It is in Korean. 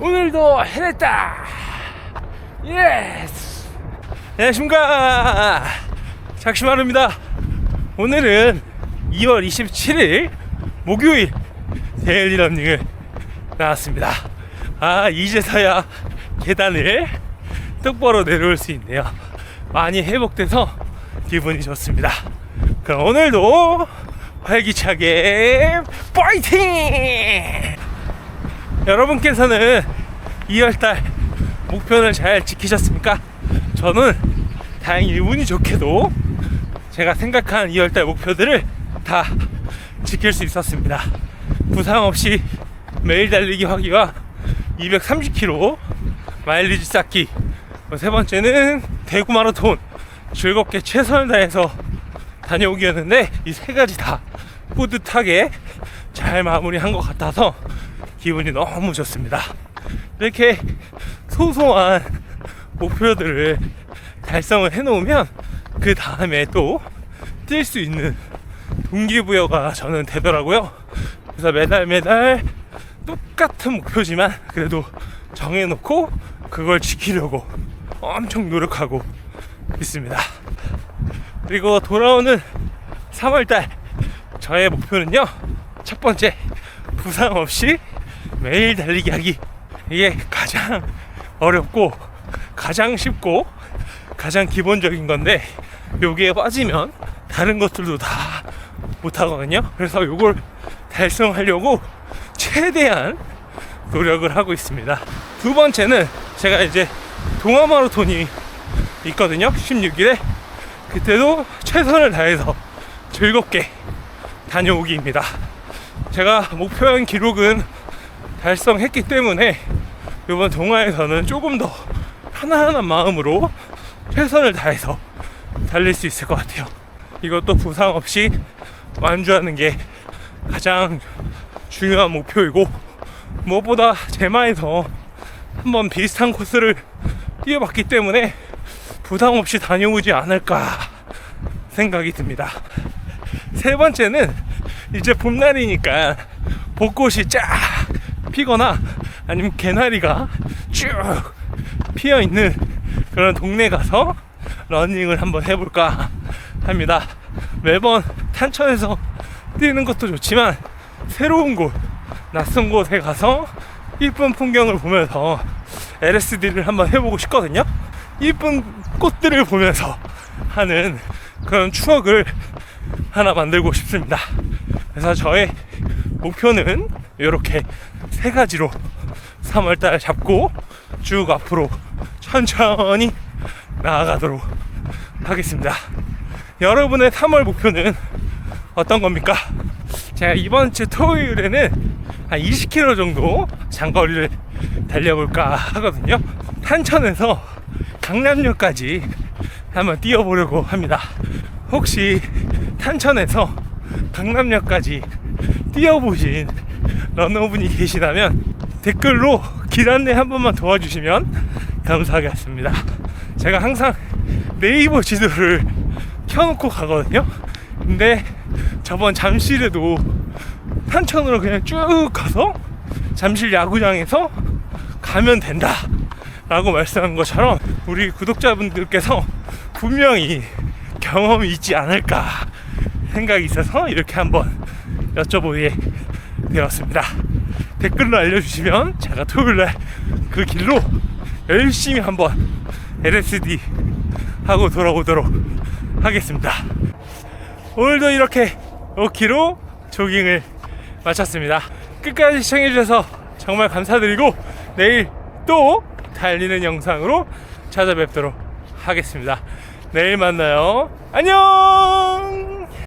오늘도 해냈다. 예스. 안녕하십니까. 작심하루입니다. 오늘은 2월 27일 목요일 데일리 런닝을 나왔습니다. 아 이제서야 계단을 똑바로 내려올 수 있네요. 많이 회복돼서 기분이 좋습니다. 그럼 오늘도 활기차게 파이팅! 여러분께서는 2월달 목표를 잘 지키셨습니까? 저는 다행히 운이 좋게도 제가 생각한 2월달 목표들을 다 지킬 수 있었습니다. 부상 없이 매일 달리기 하기와 230km 마일리지 쌓기 뭐세 번째는 대구 마라톤 즐겁게 최선을 다해서 다녀오기였는데 이 세 가지 다 뿌듯하게 잘 마무리한 것 같아서 기분이 너무 좋습니다. 이렇게 소소한 목표들을 달성을 해놓으면 그 다음에 또 뛸 수 있는 동기부여가 저는 되더라고요. 그래서 매달 매달 똑같은 목표지만 그래도 정해놓고 그걸 지키려고 엄청 노력하고 있습니다. 그리고 돌아오는 3월달 저의 목표는요 첫 번째 부상 없이 매일 달리기 하기. 이게 가장 어렵고 가장 쉽고 가장 기본적인 건데 여기에 빠지면 다른 것들도 다 못하거든요. 그래서 이걸 달성하려고 최대한 노력을 하고 있습니다. 두 번째는 제가 이제 동아 마라톤이 있거든요. 16일에. 그때도 최선을 다해서 즐겁게 다녀오기입니다. 제가 목표한 기록은 달성했기 때문에 이번 동화에서는 조금 더 편안한 마음으로 최선을 다해서 달릴 수 있을 것 같아요. 이것도 부상 없이 완주하는 게 가장 중요한 목표이고 무엇보다 제마에서 한번 비슷한 코스를 뛰어봤기 때문에 부담 없이 다녀오지 않을까 생각이 듭니다. 세 번째는 이제 봄날이니까 벚꽃이 쫙 피거나 아니면 개나리가 쭉 피어 있는 그런 동네 가서 러닝을 한번 해볼까 합니다. 매번 탄천에서 뛰는 것도 좋지만 새로운 곳, 낯선 곳에 가서 이쁜 풍경을 보면서 LSD를 한번 해보고 싶거든요. 이쁜 꽃들을 보면서 하는 그런 추억을 하나 만들고 싶습니다. 그래서 저의 목표는 이렇게 세 가지로 3월달 잡고 쭉 앞으로 천천히 나아가도록 하겠습니다. 여러분의 3월 목표는 어떤 겁니까? 제가 이번 주 토요일에는 한 20km 정도 장거리를 달려볼까 하거든요. 탄천에서 강남역까지 한번 뛰어보려고 합니다. 혹시 탄천에서 강남역까지 뛰어보신 러너분이 계시다면 댓글로 길 안내 한 번만 도와주시면 감사하겠습니다. 제가 항상 네이버 지도를 켜놓고 가거든요. 근데 저번 잠실에도 탄천으로 그냥 쭉 가서 잠실 야구장에서 가면 된다. 라고 말씀한 것처럼 우리 구독자분들께서 분명히 경험이 있지 않을까 생각이 있어서 이렇게 한번 여쭤보게 되었습니다. 댓글로 알려주시면 제가 토요일날 그 길로 열심히 한번 LSD 하고 돌아오도록 하겠습니다. 오늘도 이렇게 5km 조깅을 마쳤습니다. 끝까지 시청해주셔서 정말 감사드리고 내일 또 달리는 영상으로 찾아뵙도록 하겠습니다. 내일 만나요. 안녕!